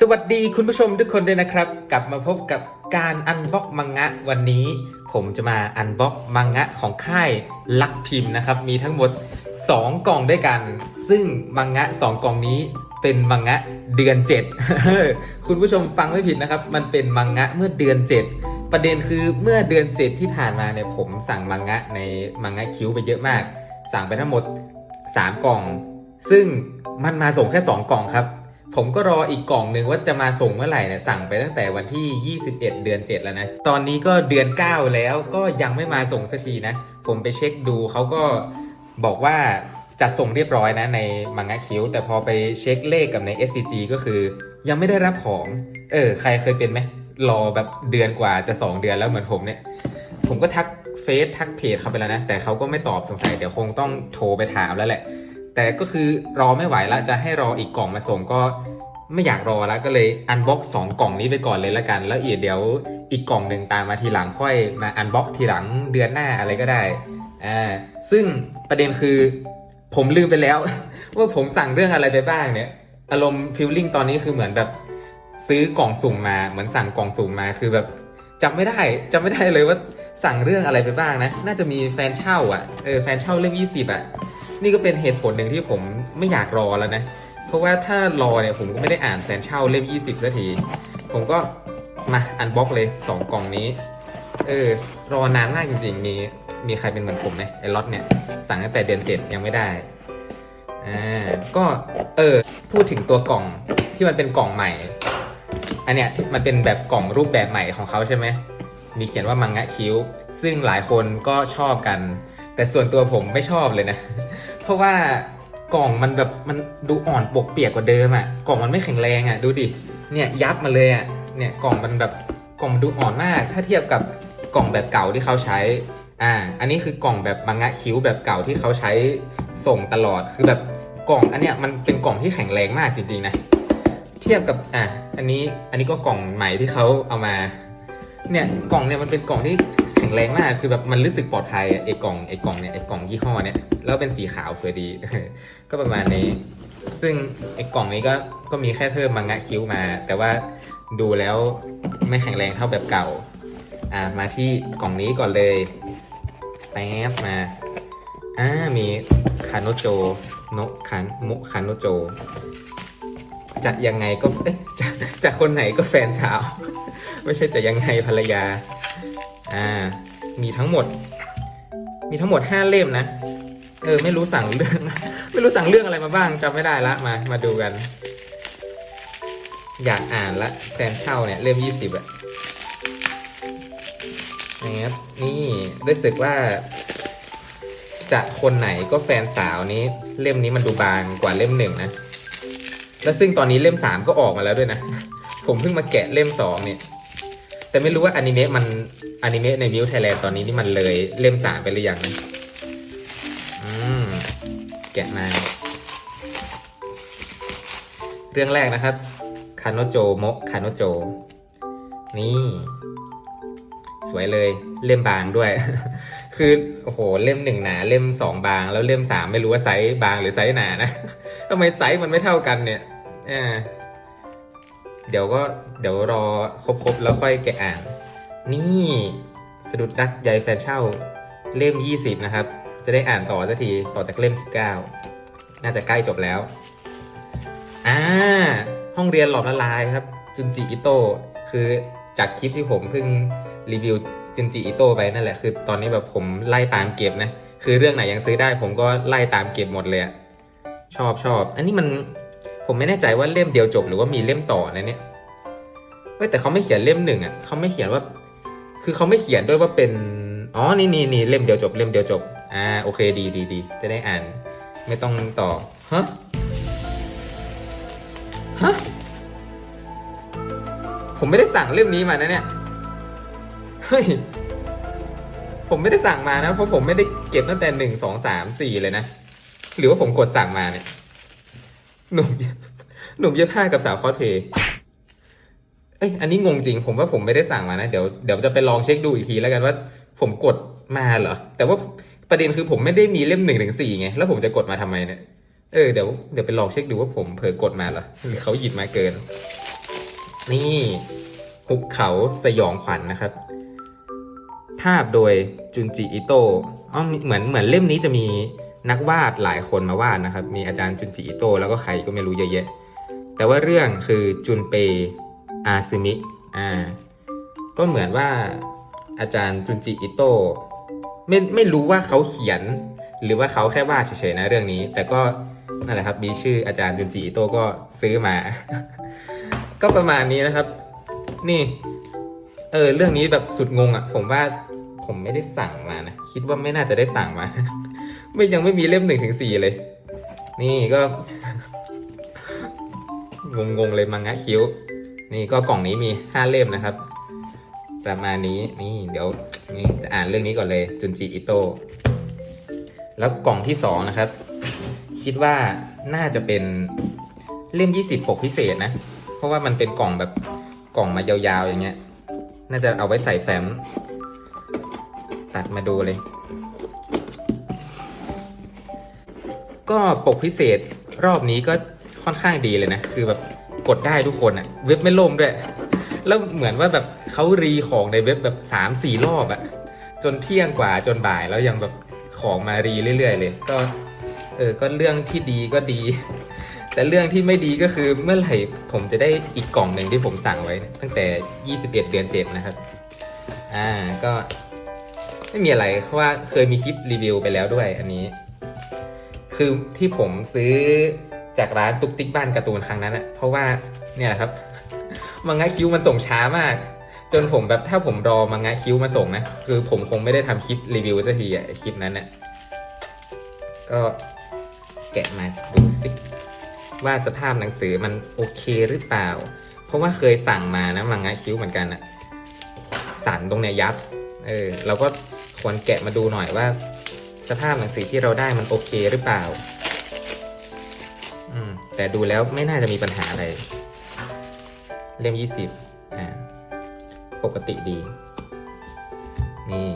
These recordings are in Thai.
สวัสดีคุณผู้ชมทุกคนด้วยนะครับ กลับมาพบกับการอันบ็อกมังงะวันนี้ ผมจะมาอันบ็อกมังงะของค่ายลักพิมพ์นะครับ มีทั้งหมด 2 กล่องด้วยกัน ซึ่งมังงะ 2 กล่องนี้เป็นมังงะเดือน 7 คุณผู้ชมฟังไม่ผิดนะครับ มันเป็นมังงะเมื่อเดือน 7 ประเด็นคือเมื่อเดือน 7 ที่ผ่านมาเนี่ยผมสั่งมังงะในมังงะคิ้วไปเยอะมาก สั่งไปทั้งหมด 3 กล่อง ซึ่งมันมาส่งแค่ 2 กล่องครับ ผมก็รออีกกล่องหนึ่งว่าจะมาส่งเมื่อไหร่เนี่ยสั่งไปตั้งแต่วันที่ 21 เดือน 7 แล้วนะ ตอนนี้ก็เดือน 9 แล้วก็ยังไม่มาส่งสักทีนะ ผมไปเช็คดูเขาก็บอกว่าจัดส่งเรียบร้อยนะในมังงะคิ้ว แต่พอไปเช็คเลขกับใน SCG ก็คือ ยังไม่ได้รับของ เออ ใครเคยเป็นไหมรอแบบเดือนกว่าจะ 2 เดือนแล้วเหมือนผมเนี่ย ผมก็ทักเฟซทักเพจเขาไปแล้วนะ แต่เขาก็ไม่ตอบสงสัยเดี๋ยวคงต้องโทรไปถามแล้วแหละ แต่ก็คือรอไม่ไหวละจะให้รออีกกล่องมาส่งก็ไม่อยากรอแล้วก็เลยอันบ็อกสองกล่องนี้ไปก่อนเลยละกัน แล้วอีกเดี๋ยวอีกกล่องหนึ่งตามมาทีหลังค่อยมาอันบ็อกทีหลังเดือนหน้าอะไรก็ได้อ่าซึ่งประเด็นคือผมลืมไปแล้ว ว่าผมสั่งเรื่องอะไรไปบ้างเนี่ย อารมณ์ฟิลลิ่งตอนนี้คือเหมือนแบบซื้อกล่องสุ่มมาเหมือนสั่งกล่องสุ่มมาคือแบบจำไม่ได้จำไม่ได้เลยว่าสั่งเรื่องอะไรไปบ้างนะ น่าจะมีแฟนเช่าอะเออแฟนเช่าเล่ม20อะ นี่ก็เป็นเหตุผลหนึ่งที่ผมไม่อยากรอแล้วนะ เพราะว่าถ้ารอเนี่ยผมก็ไม่ได้อ่านแฟนเช่าเล่ม 20สักที ผมก็มาอันบ็อกเลย 2 กล่องนี้ เออ รอนานมากจริงๆ มีมีใครเป็นเหมือนผมไหมไอ้ล็อตเนี่ย สั่งตั้งแต่เดือน 7 ยังไม่ได้ อ่า ก็เออ พูดถึงตัวกล่องที่มันเป็นกล่องใหม่ อันเนี้ยมันเป็นแบบกล่องรูปแบบใหม่ของเขาใช่ไหม มีเขียนว่ามังงะคิ้ว ซึ่งหลายคนก็ชอบกัน แต่ส่วนตัวผมไม่ชอบเลยนะ เพราะว่ากล่องมันแบบมันดูอ่อนปกเปียกกว่าเดิมอะ่ะกล่องมันไม่แข็งแรงอะ่ะดูดิเนี่ยยับมาเลยอะ่ะเนี่ยกล่องมันแบบกล่องดูอ่อนมาก ถ้าเทียบกับกล่องแบบเก่าที่เขาใช้อ่าอันนี้คือกล่องแบบมังงะคิ้วแบบเก่าที่เขาใช้ส่งตลอดคือแบบกล่องอันเนี้ยมันเป็นกล่องที่แข็งแรงมากจริงๆนะเทียบกับอะอันนี้อันนี้ก็กล่องใหม่ที่เขาเอามาเนี่ยกล่องเนี่ยมันเป็นกล่องที่ ข็งแรงมากคือแบบมันรู้สึกปลอดภัยไอ้กล่องไอ้กล่องเนี่ยไอ้กล่องยี่ห้อเนี่ยแล้วเป็นสีขาวสวยดี ก็ประมาณนี้ ซึ่งไอ้กล่องนี้ก็ก็มีแค่เพิ่มมังงะคิ้วมา แต่ว่าดูแล้วไม่แข็งแรงเท่าแบบเก่าอ่ามาที่กล่องนี้ก่อนเลยแป๊บมาอ่ามีคานโนโจโนคันมุคานโนโจ จะยังไงก็เอ๊ะจะจะคนไหนก็แฟนสาว ไม่ใช่จะยังไงภรรยา อ่า มีทั้งหมด มีทั้งหมดห้าเล่มนะ เออ ไม่รู้สั่งเรื่อง ไม่รู้สั่งเรื่องอะไรมาบ้างจำไม่ได้ละ มา มาดูกัน อยากอ่านละแฟนเช่าเนี่ย เล่มยี่สิบอะนะครับ นี่รู้สึกว่า จะคนไหนก็แฟนสาวนี้ เล่มนี้มันดูบางกว่าเล่มหนึ่งนะ แล้วซึ่งตอนนี้เล่มสามก็ออกมาแล้วด้วยนะ ผมเพิ่งมาแกะเล่มสองเนี่ย แต่ไม่รู้ว่าอนิเมะมันอนิเมะในวิวไทยแลนด์ตอนนี้นี่มันเลยเล่มสามไปหรือยังอืมแกะมาเรื่องแรกนะครับ คาโนโจโมะคาโนโจ นี่ สวยเลยเล่มบางด้วย คือโอ้โหเล่มหนึ่งหนา เล่มสองบาง แล้วเล่มสามไม่รู้ว่าไซส์บางหรือไซส์หนานะทำไมไซส์มันไม่เท่ากันเนี่ยอ่า เดี๋ยวก็เดี๋ยวรอครบๆแล้วค่อยแกะอ่าน นี่สะดุดรักใยแฟนเช่าเล่ม 20 นะครับ จะได้อ่านต่อสักทีต่อจากเล่ม 19 น่าจะใกล้จบแล้วอ่าห้องเรียนหลอมละลายครับจุนจิอิโต้คือจากคลิปที่ผมเพิ่งรีวิวจุนจิอิโต้ไปนั่นแหละคือตอนนี้แบบผมไล่ตามเก็บนะ คือเรื่องไหนยังซื้อได้ผมก็ไล่ตามเก็บหมดเลยอะชอบชอบ อันนี้มัน ผมไม่แน่ใจว่าเล่มเดียวจบหรือว่ามีเล่มต่อนะเนี่ยเอ้ยแต่เขาไม่เขียนเล่มหนึ่งอะเขาไม่เขียนว่า คือเขาไม่เขียนด้วยว่าเป็นอ๋อนี่นี่นี่เล่มเดียวจบ เล่มเดียวจบอ่าโอเคดีดีดีจะได้อ่าน ไม่ต้องต่อฮะฮะผมไม่ได้สั่งเล่มนี้มานะเนี่ยเฮ้ยผมไม่ได้สั่งมานะ เพราะผมไม่ได้เก็บตั้งแต่หนึ่งสองสามสี่เลยนะ หรือว่าผมกดสั่งมาเนี่ยหนุ่ม หนุ่มเย็บผ้ากับสาวคอสเพย์เอ้ยอันนี้งงจริง ผมว่าผมไม่ได้สั่งมานะเดี๋ยวเดี๋ยวจะไปลองเช็คดูอีกทีแล้วกันว่า ผมกดมาเหรอ แต่ว่าประเด็นคือผมไม่ได้มีเล่มหนึ่งถึงสี่ไง แล้วผมจะกดมาทำไมเนี่ย เออเดี๋ยวเดี๋ยวไปลองเช็คดูว่าผมเผลอกดมาเหรอหรือเขาหยิบมาเกิน นี่หุบเขาสยองขวัญนะครับ ภาพโดยจุนจิอิโตะอ๋อเหมือนเหมือนเล่มนี้จะมีนักวาดหลายคนมาวาดนะครับ มีอาจารย์จุนจิอิโตะแล้วก็ใครก็ไม่รู้เยอะแยะ แต่ว่าเรื่องคือจุนเปอาซึมิอ่าก็เหมือนว่าอาจารย์จุนจิอิโตะไม่ไม่รู้ว่าเขาเขียน หรือว่าเขาแค่วาดเฉยๆนะเรื่องนี้ แต่ก็นั่นแหละครับมีชื่ออาจารย์จุนจิอิโตะก็ซื้อมา ก็ประมาณนี้นะครับ นี่ เออเรื่องนี้แบบสุดงงอะ่ะ ผมว่าผมไม่ได้สั่งมานะคิดว่าไม่น่าจะได้สั่งมา ไม่ยังไม่มีเล่มหนึ่งถึงสี่เลย นี่ก็ งงๆเลยมังงะคิ้ว นี่ก็กล่องนี้มีห้าเล่มนะครับ ประมาณนี้นี่เดี๋ยวนี่จะอ่านเรื่องนี้ก่อนเลยจุนจิอิโตะแล้วกล่องที่สองนะครับ คิดว่าน่าจะเป็นเล่มยี่สิบปกพิเศษนะ เพราะว่ามันเป็นกล่องแบบกล่องมายาวๆอย่างเงี้ย น่าจะเอาไว้ใส่แฟ้มตัดมาดูเลย ก็ปกพิเศษรอบนี้ก็ ค่อนข้างดีเลยนะ คือแบบกดได้ทุกคนอะเว็บไม่ล่มด้วย แล้วเหมือนว่าแบบเขารีของในเว็บแบบสามสี่รอบอะจนเที่ยงกว่าจนบ่ายแล้วยังแบบของมารีเรื่อยๆเลย ก็ เออก็เรื่องที่ดีก็ดี แต่เรื่องที่ไม่ดีก็คือเมื่อไหร่ผมจะได้อีกกล่องหนึ่งที่ผมสั่งไว้ ตั้งแต่ 21 เดือน7นะครับ อ่าก็ไม่มีอะไรเพราะว่าเคยมีคลิปรีวิวไปแล้วด้วยอันนี้ คือที่ผมซื้อ จากร้านตุ๊กติ๊กบ้านการ์ตูนครั้งนั้นอะเพราะว่าเนี่ยแหละครับ มังงะคิ้วมันส่งช้ามาก จนผมแบบถ้าผมรอมังงะคิ้วมาส่งนะ คือผมคงไม่ได้ทำคลิปรีวิวสักทีอะคลิปนั้นอะก็แกะมาดูสิว่าสภาพหนังสือมันโอเคหรือเปล่า เพราะว่าเคยสั่งมานะมังงะคิ้วเหมือนกันอะสันตรงเนี้ยยับ เออเราก็ควรแกะมาดูหน่อยว่า สภาพหนังสือที่เราได้มันโอเคหรือเปล่า แต่ดูแล้วไม่น่าจะมีปัญหาอะไร เล่มยี่สิบอ่าปกติดี นี่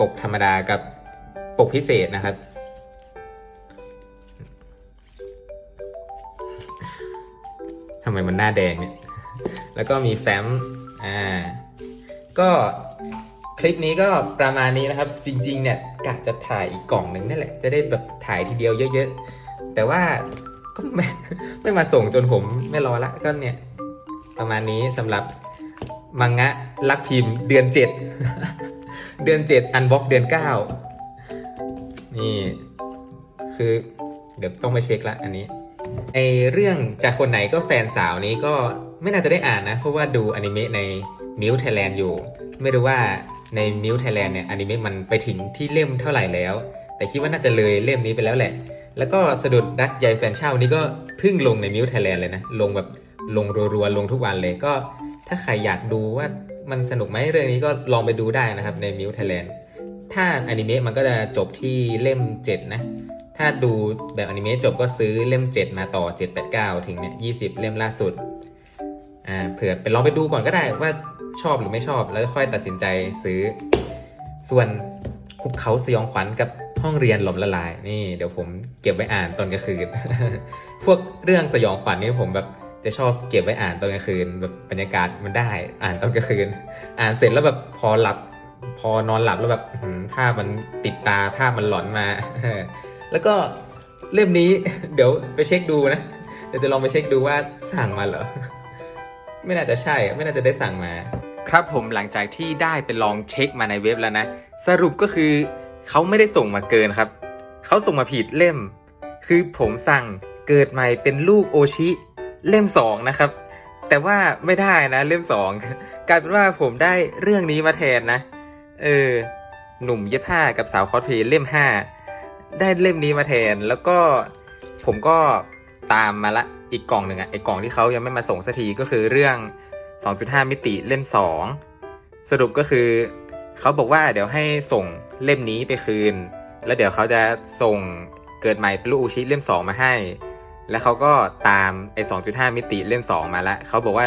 ปกธรรมดากับปกพิเศษนะครับ ทำไมมันหน้าแดงเนี่ย แล้วก็มีแฟ้ม อ่า ก็คลิปนี้ก็ประมาณนี้นะครับ จริง ๆ เนี่ยกะจะถ่ายอีกกล่องหนึ่งนี่นแหละ จะได้แบบถ่ายทีเดียวเยอะ ๆ แต่ว่า ไม่ไม่มาส่งจนผมไม่รอละก็เนี่ย ประมาณนี้สำหรับมังงะลักพิมพ์เดือนเจ็ดเดือนเจ็ดอันบ็อกเดือนเก้านี่ คือเดี๋ยวต้องไปเช็คละอันนี้ไอเรื่องจากคนไหนก็แฟนสาวนี้ก็ไม่น่าจะได้อ่านนะ เพราะว่าดูอนิเมะในมิวไทยแลนด์อยู่ ไม่รู้ว่าในมิวไทยแลนด์เนี่ยอนิเมะมันไปถึงที่เล่มเท่าไหร่แล้ว แต่คิดว่าน่าจะเลยเล่มนี้ไปแล้วแหละ แล้วก็สะดุดรักยายแฟนเช่านี่ก็เพิ่งลงในมิวไทยแลนด์เลยนะ ลงแบบลงรัวๆ ลงทุกวันเลยก็ถ้าใครอยากดูว่ามันสนุกไหมเรื่องนี้ก็ลองไปดูได้นะครับในมิวไทยแลนด์ถ้าอนิเมะมันก็จะจบที่เล่ม 7 นะ ถ้าดูแบบอนิเมะจบก็ซื้อเล่ม 7 มาต่อ 7 8 9 ถึงเนี่ย20 เล่มล่าสุดอ่าเผื่อไปลองไปดูก่อนก็ได้ว่าชอบหรือไม่ชอบแล้วค่อยตัดสินใจซื้อ ส่วน ภูเขาสยองขวัญกับห้องเรียนหลอมละลาย นี่ เดี๋ยวผมเก็บไว้อ่านตอนกลางคืน พวกเรื่องสยองขวัญนี่ผมแบบจะชอบเก็บไว้อ่านตอนกลางคืน แบบบรรยากาศมันได้อ่านตอนกลางคืน อ่านเสร็จแล้วแบบพอหลับ พอนอนหลับแล้วแบบอื้อหือภาพมันติดตาภาพมันหลอนมา แล้วก็เล่มนี้เดี๋ยวไปเช็คดูนะเดี๋ยวจะลองไปเช็คดูว่าสั่งมาเหรอ ไม่น่าจะใช่ ไม่น่าจะได้สั่งมา ครับผมหลังจากที่ได้ไปลองเช็คมาในเว็บแล้วนะ สรุปก็คือเขาไม่ได้ส่งมาเกินครับเขาส่งมาผิดเล่ม คือผมสั่งเกิดใหม่เป็นลูกโอชิเล่มสองนะครับ แต่ว่าไม่ได้นะเล่มสองกลายเป็นว่าผมได้เรื่องนี้มาแทนนะ เออ หนุ่มเย็บผ้ากับสาวคอสเพลย์เล่มห้าได้เล่มนี้มาแทนแล้วก็ผมก็ตามมาละอีกกล่องหนึ่งอะไอกล่องที่เขายังไม่มาส่งสักทีก็คือเรื่อง 2.5 มิติเล่ม 2 สรุปก็คือ เขาบอกว่าเดี๋ยวให้ส่งเล่มนี้ไปคืน แล้วเดี๋ยวเขาจะส่งเกิดใหม่เป็นลูกอุชิเล่ม 2 มาให้ แล้วเขาก็ตามไอ้ 2.5 มิติเล่ม 2 มาละเขาบอกว่า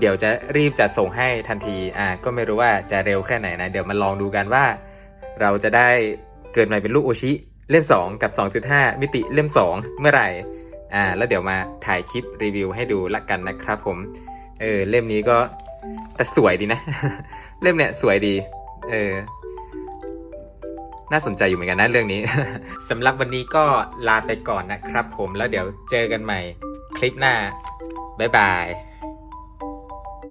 เดี๋ยวจะรีบจะส่งให้ทันที อ่า ก็ไม่รู้ว่าจะเร็วแค่ไหนนะ เดี๋ยวมาลองดูกันว่า เราจะได้เกิดใหม่เป็นลูกโอชิ เล่ม 2 กับ 2.5 มิติเล่ม 2 เมื่อไหร่ อ่า แล้วเดี๋ยวมาถ่ายคลิปรีวิวให้ดูละกันนะครับผม เออเล่มนี้ก็แต่สวยดีนะ เล่มเนี่ยสวยดี เออ น่าสนใจอยู่เหมือนกันนะเรื่องนี้ สำหรับวันนี้ก็ลาไปก่อนนะครับผมแล้วเดี๋ยวเจอกันใหม่คลิปหน้า บ๊ายบาย